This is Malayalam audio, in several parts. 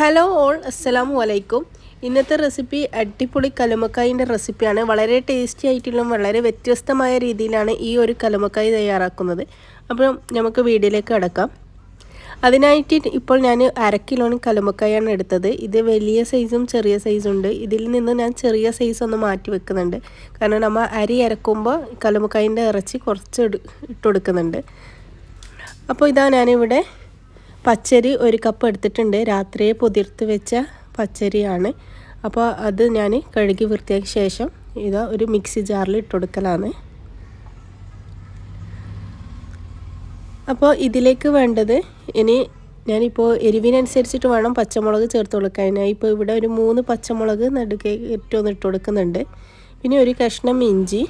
ഹലോ ഓൾ അസ്സലാമു അലൈക്കും ഇന്നത്തെ റെസിപ്പി അടിപൊളി കലുമക്കായിന്റെ റെസിപ്പിയാണ് വളരെ ടേസ്റ്റി ആയിട്ടുള്ള വളരെ വ്യത്യസ്തമായ രീതിയിലാണ് ഈ ഒരു കലുമക്കായി തയ്യാറാക്കുന്നത്. അപ്പം നമുക്ക് വീഡിയോയിലേക്ക് കിടക്കാം. അതിനായിട്ട് ഇപ്പോൾ ഞാൻ അര കിലോന് കലുമക്കായാണ് എടുത്തത്. ഇത് വലിയ സൈസും ചെറിയ സൈസും ഉണ്ട്. ഇതിൽ നിന്ന് ഞാൻ ചെറിയ സൈസ് ഒന്ന് മാറ്റി വെക്കുന്നുണ്ട്. കാരണം നമ്മൾ അരി അരക്കുമ്പോൾ കലുമക്കായിന്റെ ഇറച്ചി കുറച്ച് ഇട്ട് കൊടുക്കുന്നുണ്ട്. അപ്പോൾ ഇതാ ഞാനിവിടെ പച്ചരി ഒരു കപ്പ് എടുത്തിട്ടുണ്ട്. രാത്രിയെ പൊതിർത്ത് വെച്ച പച്ചരിയാണ്. അപ്പോൾ അത് ഞാൻ കഴുകി വൃത്തിയാക്കിയ ശേഷം ഇതാ ഒരു മിക്സി ജാറിൽ ഇട്ടുകൊടുക്കലാണ് അപ്പോൾ ഇതിലേക്ക് വേണ്ടത് ഇനി ഞാനിപ്പോൾ എരിവിനനുസരിച്ചിട്ട് വേണം പച്ചമുളക് ചേർത്ത് കൊടുക്കാൻ. ഇപ്പോൾ ഇവിടെ ഒരു മൂന്ന് പച്ചമുളക് നടുക്കെ ഏറ്റവും ഇട്ട് കൊടുക്കുന്നുണ്ട്. പിന്നെ ഒരു കഷ്ണം ഇഞ്ചി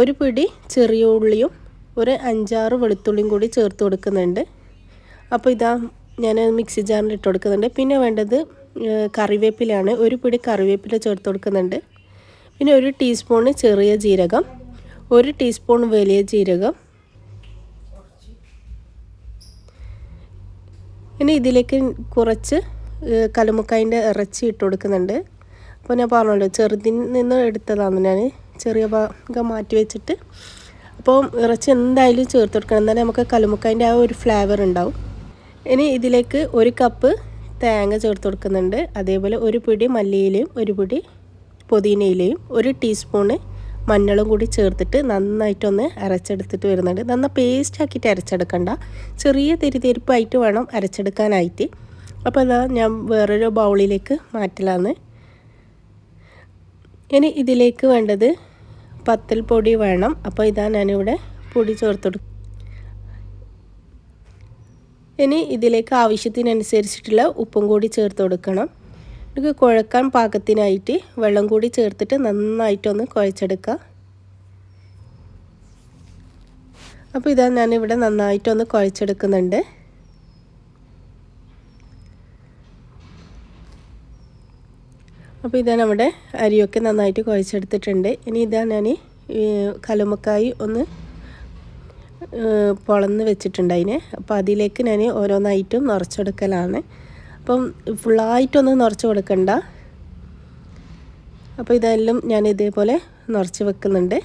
ഒരു പിടി ചെറിയ ഉള്ളിയും ഒരു അഞ്ചാറ് വെളുത്തുള്ളിയും കൂടി ചേർത്ത് കൊടുക്കുന്നുണ്ട്. അപ്പോൾ ഇതാ ഞാൻ മിക്സി ജാറിൽ ഇട്ട് കൊടുക്കുന്നുണ്ട്. പിന്നെ വേണ്ടത് കറിവേപ്പിലാണ് ഒരു പിടി കറിവേപ്പില ചേർത്ത് കൊടുക്കുന്നുണ്ട്. പിന്നെ ഒരു ടീസ്പൂണ് ചെറിയ ജീരകം ഒരു ടീസ്പൂൺ വലിയ ജീരകം. ഇനി ഇതിലേക്ക് കുറച്ച് കലുമുക്കായിന്റെ ഇറച്ചി ഇട്ട് കൊടുക്കുന്നുണ്ട്. അപ്പോൾ ഞാൻ പറഞ്ഞല്ലോ ചെറുതിൽ നിന്ന് എടുത്തതാണ് ഞാൻ ചെറിയ ഭാഗം മാറ്റി വെച്ചിട്ട് അപ്പോൾ ഇറച്ചി എന്തായാലും ചേർത്ത് കൊടുക്കണം. എന്നാലും നമുക്ക് കലുമുക്കായിന്റെ ആ ഒരു ഫ്ലേവർ ഉണ്ടാവും. ഇനി ഇതിലേക്ക് ഒരു കപ്പ് തേങ്ങ ചേർത്ത് കൊടുക്കുന്നുണ്ട്. അതേപോലെ ഒരു പിടി മല്ലിയിലയും ഒരു പിടി പുതിനയിലയും ഒരു ടീസ്പൂണ് മഞ്ഞളും കൂടി ചേർത്തിട്ട് നന്നായിട്ടൊന്ന് അരച്ചെടുത്തിട്ട് വരുന്നുണ്ട്. നന്ന പേസ്റ്റ് ആക്കിയിട്ട് അരച്ചെടുക്കണ്ട. ചെറിയ തിരിതിരിപ്പായിട്ട് വേണം അരച്ചെടുക്കാനായിട്ട്. അപ്പോൾ അതാ ഞാൻ വേറൊരു ബൗളിലേക്ക് മാറ്റലാന്ന്. ഇനി ഇതിലേക്ക് വേണ്ടത് പത്തൽ പൊടി വേണം. അപ്പോൾ ഇതാ ഞാനിവിടെ പൊടി ചേർത്തെടുക്കും ഇനി ഇതിലേക്ക് ആവശ്യത്തിനനുസരിച്ചിട്ടുള്ള ഉപ്പും കൂടി ചേർത്ത് കൊടുക്കണം. ഇത് കുഴക്കാൻ പാകത്തിനായിട്ട് വെള്ളം കൂടി ചേർത്തിട്ട് നന്നായിട്ടൊന്ന് കുഴച്ചെടുക്കുക. അപ്പോൾ ഇതാ ഞാനിവിടെ നന്നായിട്ടൊന്ന് കുഴച്ചെടുക്കുന്നുണ്ട്. അപ്പോൾ ഇതാ നമ്മുടെ അരിയൊക്കെ നന്നായിട്ട് കുഴച്ചെടുത്തിട്ടുണ്ട്. ഇനി ഇതാ ഞാൻ കലുമക്കായി ഒന്ന് പൊളന്ന് വെച്ചിട്ടുണ്ട് അതിനെ അപ്പോൾ അതിലേക്ക് ഞാൻ ഓരോന്നായിട്ടും നിറച്ചെടുക്കലാണ്. അപ്പം ഫുള്ളായിട്ടൊന്നും നിറച്ച് കൊടുക്കണ്ട. അപ്പോൾ ഇതെല്ലാം ഞാൻ ഇതേപോലെ നിറച്ച് വെക്കുന്നുണ്ട്.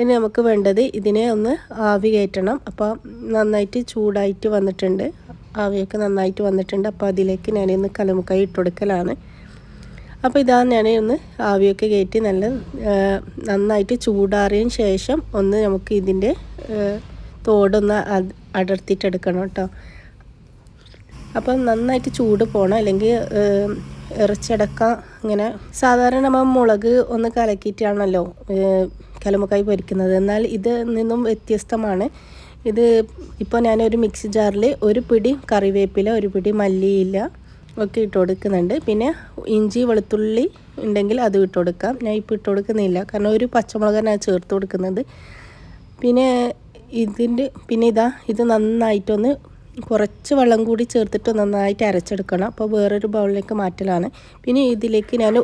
ഇനി നമുക്ക് വേണ്ടത് ഇതിനെ ഒന്ന് ആവി കയറ്റണം. അപ്പോൾ നന്നായിട്ട് ചൂടായിട്ട് വന്നിട്ടുണ്ട്. ആവിയൊക്കെ നന്നായിട്ട് വന്നിട്ടുണ്ട്. അപ്പോൾ അതിലേക്ക് ഞാനിന്ന് കലമുക്കായി ഇട്ട് കൊടുക്കലാണ്. അപ്പോൾ ഇതാ ഞാൻ ഒന്ന് ആവിയൊക്കെ കയറ്റി നല്ല നന്നായിട്ട് ചൂടാറിയതിന് ശേഷം ഒന്ന് നമുക്ക് ഇതിന്റെ തോടൊന്ന് അടർത്തിയിട്ടെടുക്കണം കേട്ടോ. അപ്പം നന്നായിട്ട് ചൂട് പോകണം അല്ലെങ്കിൽ ഇറച്ചടക്ക ഇങ്ങനെ സാധാരണ നമ്മൾ മുളക് ഒന്ന് കലക്കിയിട്ടാണല്ലോ കലമുക്കായി പൊരിക്കുന്നത്. എന്നാൽ ഇത് നിന്നും വ്യത്യസ്തമാണ്. ഇത് ഇപ്പോൾ ഞാനൊരു മിക്സി ജാറിൽ ഒരു പിടി കറിവേപ്പില ഒരു പിടി മല്ലിയില ഒക്കെ ഇട്ട് കൊടുക്കുന്നുണ്ട്. പിന്നെ ഇഞ്ചി വെളുത്തുള്ളി ഉണ്ടെങ്കിൽ അത് ഇട്ട് കൊടുക്കാം. ഞാൻ ഇപ്പോൾ ഇട്ട് കൊടുക്കുന്നില്ല. കാരണം ഒരു പച്ചമുളക് പച്ചമുളകാണ് ചേർത്ത് കൊടുക്കുന്നത്. പിന്നെ ഇതിന്റെ പിന്നെ ഇതാ ഇത് നന്നായിട്ടൊന്ന് കുറച്ച് വെള്ളം കൂടി ചേർത്തിട്ട് നന്നായിട്ട് അരച്ചെടുക്കണം. അപ്പോൾ വേറൊരു ബൗളിലേക്ക് മാറ്റലാണ്. പിന്നെ ഇതിലേക്ക് ഞാൻ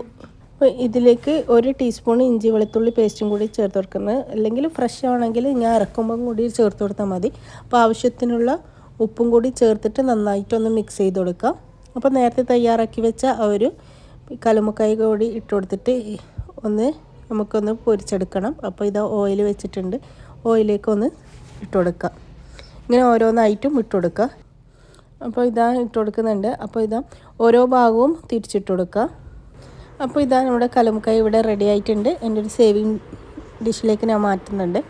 ഇതിലേക്ക് ഒരു ടീസ്പൂൺ ഇഞ്ചി വെളുത്തുള്ളി പേസ്റ്റും കൂടി ചേർത്ത് കൊടുക്കുന്നത്. അല്ലെങ്കിൽ ഫ്രഷ് ആണെങ്കിൽ ഞാൻ ഇറക്കുമ്പം കൂടി ചേർത്ത് കൊടുത്താൽ മതി. അപ്പോൾ ആവശ്യത്തിനുള്ള ഉപ്പും കൂടി ചേർത്തിട്ട് നന്നായിട്ടൊന്ന് മിക്സ് ചെയ്ത് കൊടുക്കാം. അപ്പോൾ നേരത്തെ തയ്യാറാക്കി വെച്ച ആ ഒരു കലുമക്കായി കൂടി ഇട്ട് കൊടുത്തിട്ട് ഒന്ന് നമുക്കൊന്ന് പൊരിച്ചെടുക്കണം. അപ്പോൾ ഇത് ഓയിൽ വെച്ചിട്ടുണ്ട്. ഓയിലേക്ക് ഒന്ന് ഇട്ട് കൊടുക്കുക. ഇങ്ങനെ ഓരോന്നായിട്ടും ഇട്ട് കൊടുക്കുക. അപ്പോൾ ഇതാ ഇട്ട് കൊടുക്കുന്നുണ്ട്. അപ്പോൾ ഇതാ ഓരോ ഭാഗവും തിരിച്ചിട്ട് കൊടുക്കുക. അപ്പോൾ ഇതാ നമ്മുടെ കലമുക്കായി ഇവിടെ റെഡി ആയിട്ടുണ്ട്. എന്റെ ഒരു സേവിങ് ഡിഷിലേക്ക് ഞാൻ മാറ്റുന്നുണ്ട്.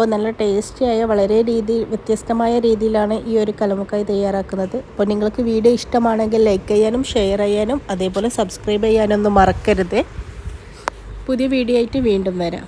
അപ്പോൾ നല്ല ടേസ്റ്റിയായ വളരെ രീതി വ്യത്യസ്തമായ രീതിയിലാണ് ഈ ഒരു കലമുക്കായി തയ്യാറാക്കുന്നത്. അപ്പോൾ നിങ്ങൾക്ക് വീഡിയോ ഇഷ്ടമാണെങ്കിൽ ലൈക്ക് ചെയ്യാനും ഷെയർ ചെയ്യാനും അതേപോലെ സബ്സ്ക്രൈബ് ചെയ്യാനൊന്നും മറക്കരുത്. പുതിയ വീഡിയോ ആയിട്ട് വീണ്ടും വരാം.